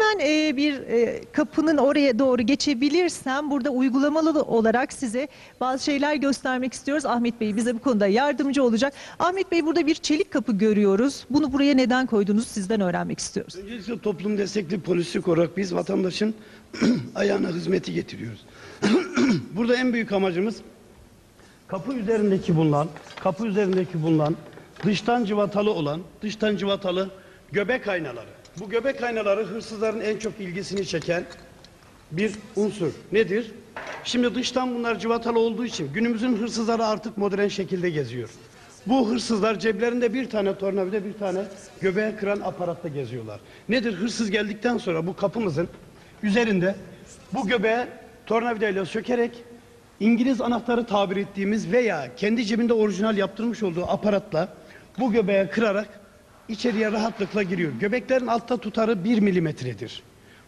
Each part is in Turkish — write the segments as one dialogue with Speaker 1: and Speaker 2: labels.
Speaker 1: Hemen e, bir e, kapının oraya doğru geçebilirsem burada uygulamalı olarak size bazı şeyler göstermek istiyoruz. Ahmet Bey bize bu konuda yardımcı olacak. Ahmet Bey burada bir çelik kapı görüyoruz. Bunu buraya neden koydunuz sizden öğrenmek istiyoruz.
Speaker 2: Öncelikle toplum destekli polislik olarak biz vatandaşın ayağına hizmeti getiriyoruz. Burada en büyük amacımız kapı üzerindeki bulunan, kapı üzerindeki bulunan dıştan civatalı olan, dıştan civatalı göbek aynaları. Bu göbek aynaları hırsızların en çok ilgisini çeken bir unsur. Nedir? Şimdi dıştan bunlar civatalı olduğu için günümüzün hırsızları artık modern şekilde geziyor. Bu hırsızlar ceplerinde bir tane tornavida bir tane göbeğe kıran aparatta geziyorlar. Nedir? Hırsız geldikten sonra bu kapımızın üzerinde bu göbeğe tornavidayla sökerek İngiliz anahtarı tabir ettiğimiz veya kendi cebinde orijinal yaptırmış olduğu aparatla bu göbeğe kırarak içeriye rahatlıkla giriyor. Göbeklerin altta tutarı 1 milimetredir.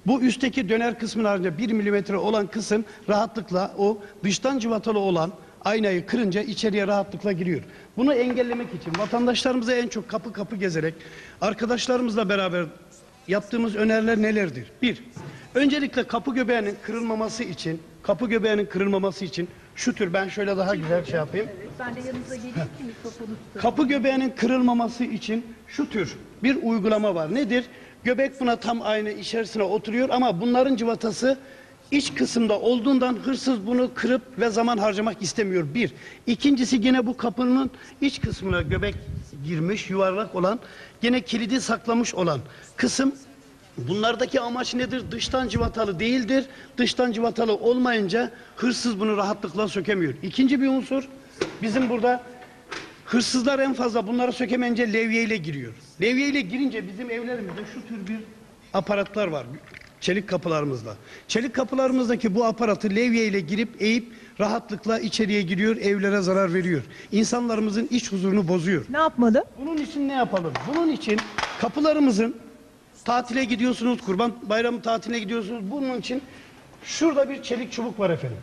Speaker 2: Bu üstteki döner kısmın haricinde 1 milimetre olan kısım rahatlıkla o dıştan cıvatalı olan aynayı kırınca içeriye rahatlıkla giriyor. Bunu engellemek için vatandaşlarımıza en çok kapı kapı gezerek arkadaşlarımızla beraber yaptığımız öneriler nelerdir? Bir, öncelikle kapı göbeğinin kırılmaması için, kapı göbeğinin kırılmaması için şu tür ben şöyle daha güzel şey yapayım.
Speaker 1: Ben de yanınıza geleyim ki mikrofonu
Speaker 2: Kapı göbeğinin kırılmaması için şu tür bir uygulama var. Nedir? Göbek buna tam aynı içerisine oturuyor ama bunların cıvatası iç kısımda olduğundan hırsız bunu kırıp ve zaman harcamak istemiyor. Bir. İkincisi gene bu kapının iç kısmına göbek girmiş yuvarlak olan gene kilidi saklamış olan kısım Bunlardaki amaç nedir? Dıştan cıvatalı değildir. Dıştan cıvatalı olmayınca hırsız bunu rahatlıkla sökemiyor. İkinci bir unsur bizim burada hırsızlar en fazla bunları sökemeyince levyeyle giriyor. Levyeyle girince bizim evlerimizde şu tür bir aparatlar var. Çelik kapılarımızda. Çelik kapılarımızdaki bu aparatı levyeyle girip eğip rahatlıkla içeriye giriyor, evlere zarar veriyor. İnsanlarımızın iç huzurunu bozuyor.
Speaker 1: Ne yapmalı?
Speaker 2: Bunun için ne yapalım? Bunun için kapılarımızın tatile gidiyorsunuz, kurban bayramı tatiline gidiyorsunuz. Bunun için şurada bir çelik çubuk var efendim.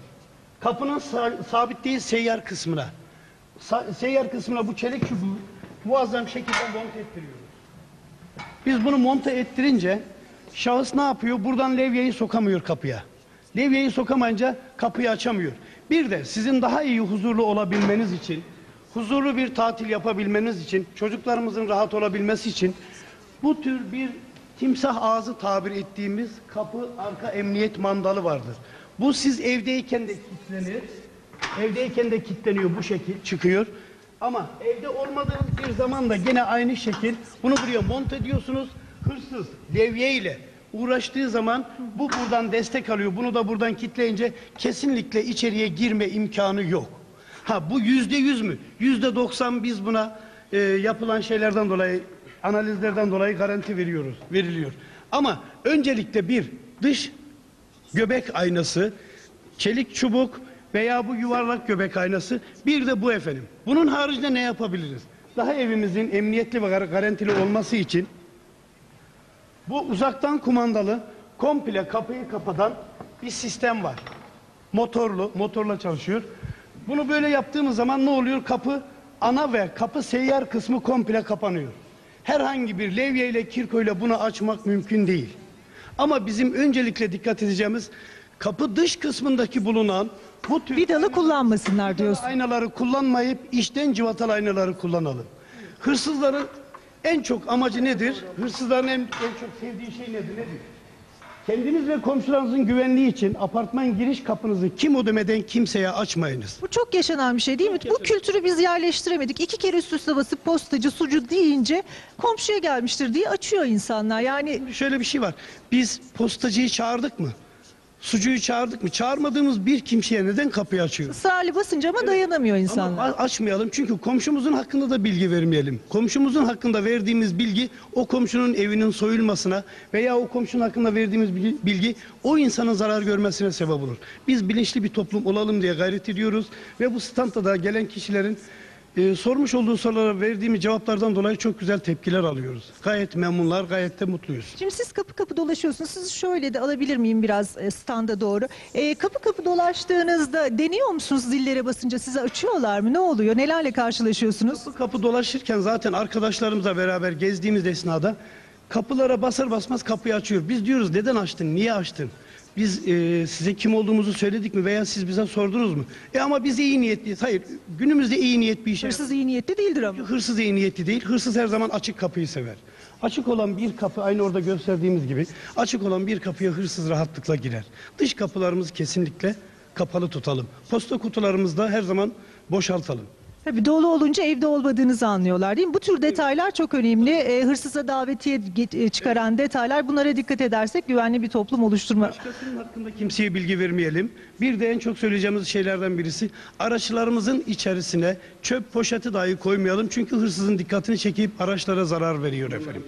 Speaker 2: Kapının sa- sabit değil seyyar kısmına. Sa- seyyar kısmına bu çelik çubuğu muazzam şekilde monte ettiriyoruz. Biz bunu monte ettirince şahıs ne yapıyor? Buradan levyeyi sokamıyor kapıya. Levyeyi sokamayınca kapıyı açamıyor. Bir de sizin daha iyi huzurlu olabilmeniz için, huzurlu bir tatil yapabilmeniz için, çocuklarımızın rahat olabilmesi için bu tür bir timsah ağzı tabir ettiğimiz kapı arka emniyet mandalı vardır. Bu siz evdeyken de kilitlenir. Evdeyken de kilitleniyor bu şekil çıkıyor. Ama evde olmadığınız bir zaman da gene aynı şekil bunu buraya monte ediyorsunuz. Hırsız levye ile uğraştığı zaman bu buradan destek alıyor. Bunu da buradan kitleyince kesinlikle içeriye girme imkanı yok. Ha bu yüzde yüz mü? Yüzde doksan biz buna e, yapılan şeylerden dolayı analizlerden dolayı garanti veriyoruz, veriliyor. Ama öncelikle bir dış göbek aynası, çelik çubuk veya bu yuvarlak göbek aynası bir de bu efendim. Bunun haricinde ne yapabiliriz? Daha evimizin emniyetli ve gar- garantili olması için bu uzaktan kumandalı komple kapıyı kapatan bir sistem var. Motorlu, motorla çalışıyor. Bunu böyle yaptığımız zaman ne oluyor? Kapı ana ve kapı seyyar kısmı komple kapanıyor. Herhangi bir levye ile kirkoyla bunu açmak mümkün değil. Ama bizim öncelikle dikkat edeceğimiz kapı dış kısmındaki bulunan bu tür
Speaker 1: Vidalı kullanmasınlar diyorsun.
Speaker 2: aynaları kullanmayıp içten civatalı aynaları kullanalım. Hırsızların en çok amacı nedir? Hırsızların en, en çok sevdiği şey nedir? Nedir? Kendiniz ve komşularınızın güvenliği için apartman giriş kapınızı kim ödemeden kimseye açmayınız.
Speaker 1: Bu çok yaşanan bir şey değil mi? Bu kültürü biz yerleştiremedik. İki kere üst üste basıp postacı, sucu deyince komşuya gelmiştir diye açıyor insanlar. Yani
Speaker 2: şöyle bir şey var. Biz postacıyı çağırdık mı? Sucuyu çağırdık mı? Çağırmadığımız bir kimseye neden kapıyı açıyoruz?
Speaker 1: ısrarlı basınca ama dayanamıyor
Speaker 2: Ama
Speaker 1: insanlar.
Speaker 2: a- açmayalım çünkü komşumuzun hakkında da bilgi vermeyelim. Komşumuzun hakkında verdiğimiz bilgi o komşunun evinin soyulmasına veya o komşunun hakkında verdiğimiz bilgi, bilgi o insanın zarar görmesine sebep olur. Biz bilinçli bir toplum olalım diye gayret ediyoruz ve bu standta da gelen kişilerin e, sormuş olduğu sorulara verdiğimiz cevaplardan dolayı çok güzel tepkiler alıyoruz. Gayet memnunlar, gayet de mutluyuz.
Speaker 1: Şimdi siz kapı kapı dolaşıyorsunuz. Sizi şöyle de alabilir miyim biraz e, standa doğru? E, kapı kapı dolaştığınızda deniyor musunuz zillere basınca size açıyorlar mı? Ne oluyor? Nelerle karşılaşıyorsunuz?
Speaker 2: Kapı kapı dolaşırken zaten arkadaşlarımızla beraber gezdiğimiz esnada Kapılara basar basmaz kapıyı açıyor. Biz diyoruz neden açtın, niye açtın? Biz e, size kim olduğumuzu söyledik mi veya siz bize sordunuz mu? E ama biz iyi niyetliyiz. Hayır, günümüzde iyi niyet bir işe
Speaker 1: Hırsız iyi niyetli değildir ama.
Speaker 2: Hırsız iyi niyetli değil. Hırsız her zaman açık kapıyı sever. Açık olan bir kapı aynı orada gösterdiğimiz gibi açık olan bir kapıya hırsız rahatlıkla girer. Dış kapılarımızı kesinlikle kapalı tutalım. Posta kutularımızı da her zaman boşaltalım.
Speaker 1: Tabii dolu olunca evde olmadığınızı anlıyorlar değil mi? Bu tür detaylar çok önemli. Ee, hırsıza davetiye e, çıkaran detaylar bunlara dikkat edersek güvenli bir toplum oluşturma.
Speaker 2: Başkasının hakkında kimseye bilgi vermeyelim. Bir de en çok söyleyeceğimiz şeylerden birisi araçlarımızın içerisine çöp poşeti dahi koymayalım. Çünkü hırsızın dikkatini çekip araçlara zarar veriyor efendim.